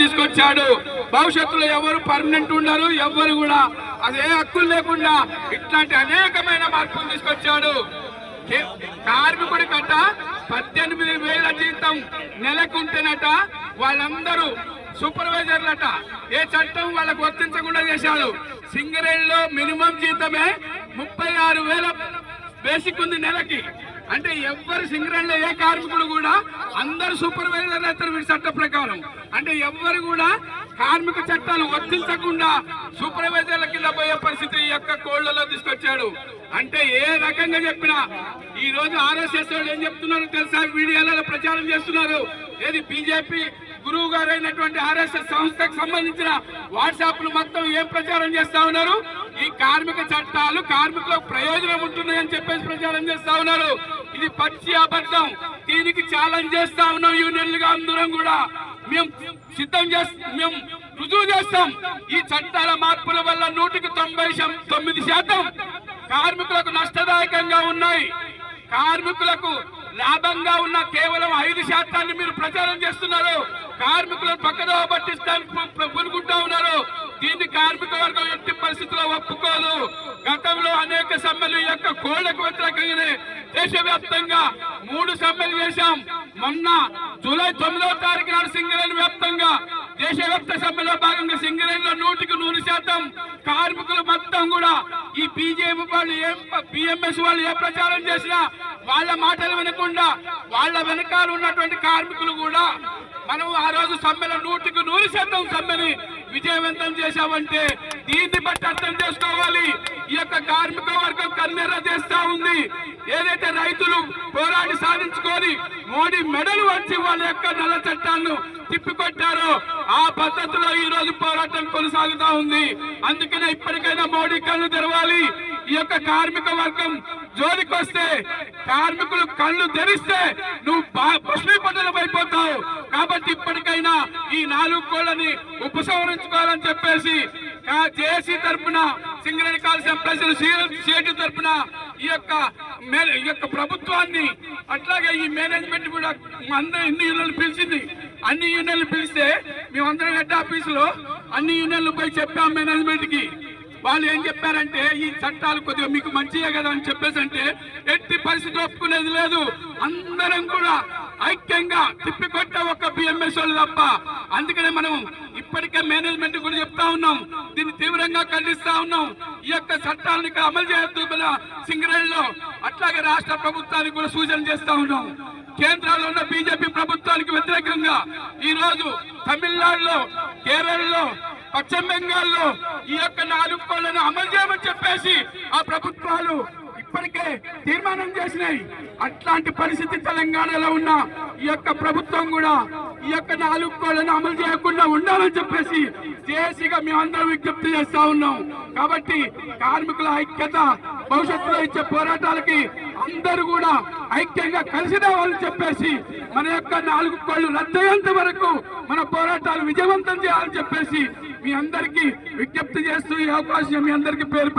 తీసుకొచ్చాడు. భవిష్యత్తులో ఎవరు పర్మనెంట్ ఉండరు ఎవరు కూడా అదే హక్కులు లేకుండా ఇట్లాంటి అనేకమైన మార్పులు తీసుకొచ్చాడు. కార్మికుడి కట్ట పద్దెనిమిది వేల జీతం నెలకుంటేనట వాళ్ళందరూ సూపర్వైజర్లట. ఏ చట్టం వాళ్ళకు వర్తించకుండా చేశాడు. సింగరేణిలో మినిమం జీతమే ముప్పై ఆరు వేల బేసిక్ ఉంది నెలకి. అంటే ఎవ్వరు సింగరేణిలో ఏ కార్మికుడు కూడా అందరు సూపర్వైజర్లు అవుతారు వీడి చట్ట ప్రకారం. ఎవ్వరు కూడా కార్మిక చట్టాలు వర్తించకుండా సూపర్వైజర్ల కింద పోయే పరిస్థితి ఈ యొక్క కోళ్ళలో తీసుకొచ్చాడు. అంటే ఏ రకంగా చెప్పినా ఈ రోజు ఆర్ఎస్ఎస్ వాళ్ళు ఏం చెప్తున్నారో తెలుసా? మీడియాలలో ప్రచారం చేస్తున్నారు. ఏది బీజేపీ గురువు గారు అయినటువంటి ఆర్ఎస్ఎస్ సంస్థకు సంబంధించిన వాట్సాప్లు మొత్తం ఏం ప్రచారం చేస్తా ఉన్నారు? ఈ కార్మిక చట్టాలు కార్మికులకు ప్రయోజనం ఉంటున్నాయని చెప్పేసి ప్రచారం చేస్తా ఉన్నారు. ఇది పచ్చి అబద్ధం. దీనికి ఛాలెంజ్ చేస్తా ఉన్నాం యూనియన్లుగా అందరం కూడా. మేము సిద్ధం చేస్తాం మేము రుజువు చేస్తాం. ఈ చట్టాల మార్పుల వల్ల నూటికి తొంభై తొమ్మిది శాతం కార్మికులకు నష్టదాయకంగా ఉన్నాయి. కార్మికులకు లాభంగా ఉన్న కేవలం ఐదు శాతాన్ని మీరు ప్రచారం చేస్తున్నారు. కార్మికులను పక్కదో పట్టిస్తానికి పునుకుంటా ఉన్నారు. దీన్ని కార్మిక వర్గం ఎట్టి పరిస్థితుల్లో ఒప్పుకోదు. గతంలో అనేక సమ్మెలు యొక్క కోళ్ళకు వ్యతిరేకంగానే దేశవ్యాప్తంగా మూడు సమ్మెలు చేశాం. మొన్న జూలై తొమ్మిదవ తారీఖు నాడు సింగరేణి వ్యాప్తంగా దేశవ్యాప్త సమ్మెలో భాగంగా సింగరేణిలో నూటికి నూరు శాతం కార్మికులు మొత్తం కూడా ఈ బీజేపీ వాళ్ళు ఏం బిఎంఎస్ వాళ్ళు ఏ ప్రచారం చేసినా వాళ్ళ మాటలు వినకుండా వాళ్ళ వెనకాల ఉన్నటువంటి కార్మికులు కూడా మనం ఆ రోజు సమ్మెలో నూటికి నూరు శాతం సమ్మెని విజయవంతం చేశామంటే దీన్ని బట్టి అర్థం చేసుకోవాలి. ఈ యొక్క కార్మిక వర్గం కన్నెర చేస్తా ఉంది. ఏదైతే రైతులు పోరాడి సాధించుకొని మోడీ మెడలు వచ్చి వాళ్ళ యొక్క నల్ల చట్టాలను తిప్పికొట్టారో ఆ పద్ధతిలో ఈ రోజు పోరాటం కొనసాగుతా ఉంది. అందుకనే ఇప్పటికైనా మోడీ కళ్ళు తెరవాలి. ఈ యొక్క కార్మిక వర్గం జోలికొస్తే కార్మికులు కళ్ళు తెరిస్తే నువ్వు భస్మీపట్టణం అయిపోతావు. కాబట్టి ఇప్పటికైనా ఈ నాలుగు కోళ్ళని ఉపసంహరించుకోవాలని చెప్పేసి జేసీ తరపున సింగరేణి కాల్సిన ప్రజలు సిఐటి తరపున ఈ యొక్క మే- ఈ యొక్క ప్రభుత్వాన్ని అట్లాగే ఈ మేనేజ్మెంట్ కూడా అందరూ ఎన్ని యూనియన్లు పిలిచింది? అన్ని యూనియన్లు పిలిస్తే మేమందరం హెడ్ ఆఫీసులో అన్ని యూనియన్లు పోయి చెప్పాం మేనేజ్మెంట్కి వాళ్ళు ఏం చెప్పారంటే ఈ చట్టాలు కొద్దిగా మీకు మంచియే కదా అని చెప్పేసి అంటే ఎట్టి పరిస్థితి ఒప్పుకునేది లేదు. అందరం కూడా ఐక్యంగా తిప్పికొట్టే ఒక బిఎంఎస్ వాళ్ళు తప్ప అందుకనే మనం ఇప్పటికే మేనేజ్మెంట్ కూడా చెప్తా ఉన్నాం. దీన్ని తీవ్రంగా ఖండిస్తా ఉన్నాం. ఈ యొక్క చట్టాలను అమలు చేయొద్దు మన సింగరేణిలో. అట్లాగే రాష్ట్ర ప్రభుత్వానికి కూడా సూచన చేస్తా ఉన్నాం. కేంద్రంలో ఉన్న బీజేపీ ప్రభుత్వానికి వ్యతిరేకంగా ఈ రోజు తమిళనాడులో కేరళలో పశ్చిమ బెంగాల్లో ఈ యొక్క నాలుగు కోళ్ళను అమలు చేయమని చెప్పేసి ఆ ప్రభుత్వాలు ఇప్పటికే తీర్మానం చేసినాయి. అట్లాంటి పరిస్థితి తెలంగాణలో ఉన్న ఈ యొక్క ప్రభుత్వం కూడా ఈ యొక్క నాలుగు కోళ్ళను అమలు చేయకుండా ఉండాలని చెప్పేసి జేఏసీగా మేమందరం విజ్ఞప్తి చేస్తా ఉన్నాం. కాబట్టి కార్మికుల ఐక్యత భవిష్యత్తులో ఇచ్చే పోరాటాలకి అందరూ కూడా ఐక్యంగా కలిసి రావాలని చెప్పేసి మన యొక్క నాలుగు కోళ్ళు రద్దయ్యేంత వరకు మన పోరాటాలు విజయవంతం చేయాలని చెప్పేసి మీ అందరికీ విజ్ఞప్తి చేస్తూ ఈ అవకాశం మీ అందరికీ పేరు